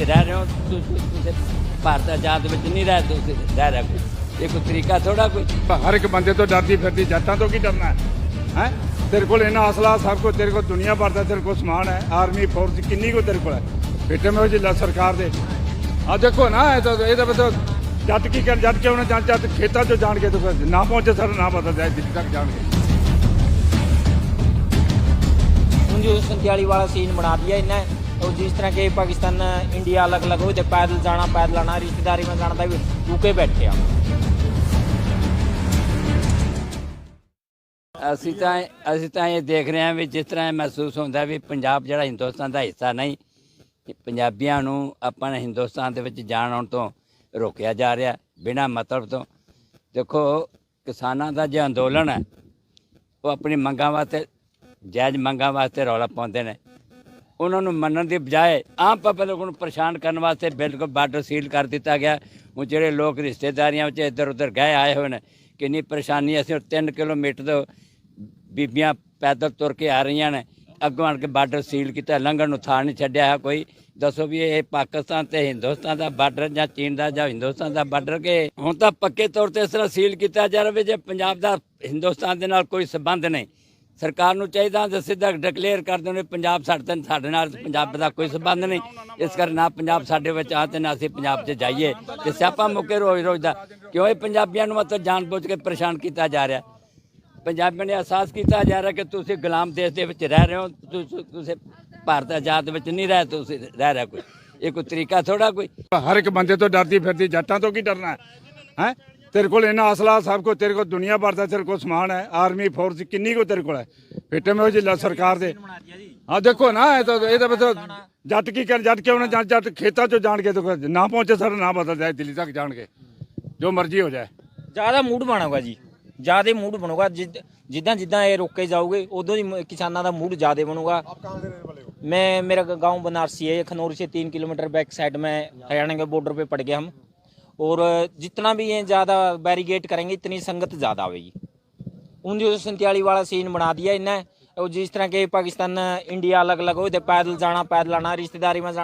ਇੱਥੇ ਰਹਿ ਰਹੇ ਹੋ ਤੁਸੀਂ ਭਾਰਤ ਆਜ਼ਾਦ ਵਿੱਚ ਨਹੀਂ ਰਹਿ ਤੁਸੀਂ ਰਹਿ ਰਹੇ ਕੋਈ? ਇਹ ਕੋਈ ਤਰੀਕਾ ਥੋੜਾ ਕੋਈ? ਹਰ ਇੱਕ ਬੰਦੇ ਤੋਂ ਡਰਦੀ ਫਿਰਦੀ ਜਾਤਾਂ ਤੋਂ ਕੀ ਡਰਨਾ ਹੈ? ਤੇਰੇ ਕੋਲ ਇਹਨਾਂ ਅਸਲਾ ਸਭ ਕੁਝ ਤੇਰੇ ਕੋਲ ਦੁਨੀਆ ਭਰ ਦਾ ਤੇਰੇ ਕੋਲ ਸਮਾਨ ਹੈ ਆਰਮੀ ਫੋਰਸ ਕਿੰਨੀ ਕੋ ਤੇਰੇ ਕੋਲ ਹੈ? ਬੇਟੇ ਮੈਂ ਜਿਲ੍ਹਾ ਸਰਕਾਰ ਦੇ। ਆ ਦੇਖੋ ਨਾ ਇਹ ਤਾਂ ਇਹਦਾ ਬਸ ਜੱਟ ਕੀ ਕਰ ਜੱਟ ਕਿਉਂ ਨਾ ਜੱਟ ਖੇਤਾਂ 'ਚ ਜਾਣ ਕੇ ਤੋ ਨਾ ਪਹੁੰਚੇ ਸਾਡਾ ਨਾ ਪਤਾ ਜਾਏ ਦਿੱਲੀ ਤੱਕ ਜਾਣਗੇ। ਹੁਣ ਜੋ ਸੰਤਿਆਲੀ ਵਾਲਾ ਸੀਨ ਬਣਾ ਦਿਆ ਇਹਨਾਂ और जिस तरह के पाकिस्तान इंडिया अलग अलग हुए थे पैदल जाना पैदल आना रिश्तेदारी में जाना था भी रुके बैठे हम ਅਸੀਂ ਤਾਂ ਅਸੀਂ ਤਾਂ ਇਹ ਦੇਖ ਰਹੇ ਹਾਂ ਵੀ ਜਿਸ ਤਰ੍ਹਾਂ ਇਹ ਮਹਿਸੂਸ ਹੁੰਦਾ ਵੀ ਪੰਜਾਬ ਜਿਹੜਾ ਹਿੰਦੁਸਤਾਨ ਦਾ ਹਿੱਸਾ ਨਹੀਂ ਕਿ ਪੰਜਾਬੀਆਂ ਨੂੰ ਆਪਾਂ ਨੇ ਹਿੰਦੁਸਤਾਨ ਦੇ ਵਿੱਚ ਜਾਣ ਆਉਣ ਤੋਂ ਰੋਕਿਆ ਜਾ ਰਿਹਾ ਬਿਨਾਂ ਮਤਲਬ ਤੋਂ ਦੇਖੋ ਕਿਸਾਨਾਂ ਦਾ ਜੋ ਅੰਦੋਲਨ ਹੈ ਉਹ ਆਪਣੀ ਮੰਗਾਂ ਵਾਸਤੇ ਜਾਇਜ਼ ਮੰਗਾਂ ਵਾਸਤੇ ਰੌਲਾ ਪਾਉਂਦੇ ਨੇ ਉਹਨਾਂ ਨੂੰ ਮੰਨਣ ਦੀ ਬਜਾਏ ਆਮ ਪਬਲਿਕ ਨੂੰ ਪਰੇਸ਼ਾਨ ਕਰਨ ਵਾਸਤੇ ਬਿਲਕੁਲ ਬਾਰਡਰ ਸੀਲ ਕਰ ਦਿੱਤਾ ਗਿਆ। ਉਹ ਜਿਹੜੇ ਲੋਕ ਰਿਸ਼ਤੇਦਾਰੀਆਂ ਵਿੱਚ ਇੱਧਰ ਉੱਧਰ ਗਏ ਆਏ ਹੋਏ ਨੇ, ਕਿੰਨੀ ਪਰੇਸ਼ਾਨੀ ਅਸੀਂ 3 ਕਿਲੋਮੀਟਰ ਤੋਂ ਬੀਬੀਆਂ ਪੈਦਲ ਤੁਰ ਕੇ ਆ ਰਹੀਆਂ ਨੇ। ਅੱਗੋਂ ਆਣ ਕੇ ਬਾਰਡਰ ਸੀਲ ਕੀਤਾ, ਲੰਘਣ ਨੂੰ ਥਾਂ ਨਹੀਂ ਛੱਡਿਆ ਹੈ ਕੋਈ। ਦੱਸੋ ਵੀ ਇਹ ਪਾਕਿਸਤਾਨ ਤੇ ਹਿੰਦੁਸਤਾਨ ਦਾ ਬਾਰਡਰ ਜਾਂ ਚੀਨ ਦਾ ਜਾਂ ਹਿੰਦੁਸਤਾਨ ਦਾ ਬਾਰਡਰ ਕਿ ਹੁਣ ਤਾਂ ਪੱਕੇ ਤੌਰ ਤੇ ਇਸ ਤਰ੍ਹਾਂ ਸੀਲ ਕੀਤਾ ਜਾ ਰਿਹਾ ਵੀ ਜੇ ਪੰਜਾਬ ਦਾ ਹਿੰਦੁਸਤਾਨ ਦੇ ਨਾਲ ਕੋਈ ਸਬੰਧ ਨਹੀਂ। ਸਰਕਾਰ ਨੂੰ ਚਾਹੀਦਾ ਕਿ ਸਿੱਧਾ ਡਿਕਲੇਅਰ ਕਰ ਦੇਣ ਪੰਜਾਬ ਸਾਡੇ ਤੇ ਸਾਡੇ ਨਾਲ ਪੰਜਾਬ ਦਾ ਕੋਈ ਸਬੰਧ ਨਹੀਂ। ਇਸ ਕਰਕੇ ਨਾ ਪੰਜਾਬ ਸਾਡੇ ਵਿੱਚ ਆ ਤੇ ਨਾ ਅਸੀਂ ਪੰਜਾਬ 'ਚ ਜਾਈਏ। ਤੇ ਸਿਆਪਾ ਮੁੱਕੇ ਰੋਜ਼ ਰੋਜ਼ ਦਾ। ਕਿਉਂ ਇਹ ਪੰਜਾਬੀਆਂ ਨੂੰ ਮਤਲਬ ਜਾਣਬੁੱਝ ਕੇ ਪਰੇਸ਼ਾਨ ਕੀਤਾ ਜਾ ਰਿਹਾ? ਪੰਜਾਬੀਆਂ ਨੇ ਅਹਿਸਾਸ ਕੀਤਾ ਜਾ ਰਿਹਾ ਕਿ ਤੁਸੀਂ ਗੁਲਾਮ ਦੇਸ਼ ਦੇ ਵਿੱਚ ਰਹਿ ਰਹੇ ਹੋ ਤੁਸੀਂ ਤੁਸੀਂ ਭਾਰਤ ਆਜ਼ਾਦ ਵਿੱਚ ਨਹੀਂ ਰਹਿ ਤੁਸੀਂ ਰਹਿ ਰਿਹਾ ਕੋਈ। ਇਹ ਕੋਈ ਤਰੀਕਾ ਥੋੜਾ ਕੋਈ? ਹਰ ਇੱਕ ਬੰਦੇ ਤੋਂ ਡਰਦੀ ਫਿਰਦੀ, ਜੱਟਾਂ ਤੋਂ ਕੀ ਡਰਨਾ ਹੈ? ਹੈ? ਤੇਰੇ ਕੋਲ ਇੰਨਾ ਅਸਲਾ ਸਭ ਕੁਝ ਤੇਰੇ ਕੋਲ ਦੁਨੀਆ ਭਰ ਦਾ ਤੇਰੇ ਕੋਲ ਸਮਾਨ ਹੈ ਆਰਮੀ ਫੋਰਸ ਕਿੰਨੀ ਕੋ ਤੇਰੇ ਕੋਲ ਹੈ ਬੇਟੇ ਮੈਂ ਉਹ ਜਿਲਾ ਸਰਕਾਰ ਦੇ ਆ ਦੇਖੋ ਨਾ ਇਹ ਤਾਂ ਇਹਦਾ ਮਤਲਬ ਜੱਟ ਕੀ ਕਰ ਜੱਟ ਕਿਉਂ ਨਾ ਜਾਂ ਜੱਟ ਖੇਤਾਂ 'ਚੋਂ ਜਾਣ ਕੇ ਤਾਂ ਫਿਰ ਨਾ ਪਹੁੰਚੇ ਸਰ ਨਾ ਪਤਾ ਜਾਏ ਦਿੱਲੀ ਤੱਕ ਜਾਣਗੇ ਜੋ ਮਰਜ਼ੀ ਹੋ ਜਾਏ ਜ਼ਿਆਦਾ ਮੂਡ ਬਣੂਗਾ ਜੀ ਜ਼ਿਆਦਾ ਮੂਡ ਬਣੂਗਾ ਜਿੱਦ- ਜਿੱਦਾਂ ਜਿੱਦਾਂ ਇਹ ਰੋਕੇ ਜਾਓਗੇ ਉਦੋਂ ਹੀ ਮ- ਕਿਸਾਨਾਂ ਦਾ ਮੂਡ ਜ਼ਿਆਦਾ ਬਣੂਗਾ मैं मेरा गांव बनारसी है खनौर से तीन किलोमीटर बैक साइड में हरियाणा के बॉर्डर पे पड़ गए हम और जितना भी ये ज़्यादा बैरिगेट करेंगे, इतनी संगत ज़्यादा आएगी उन जो संताली वाला सीन बना दिया इन्हें जिस तरह के पाकिस्तान, इंडिया अलग अलग हो पैदल जाना, पैदल आना, रिश्तेदारी में जाना।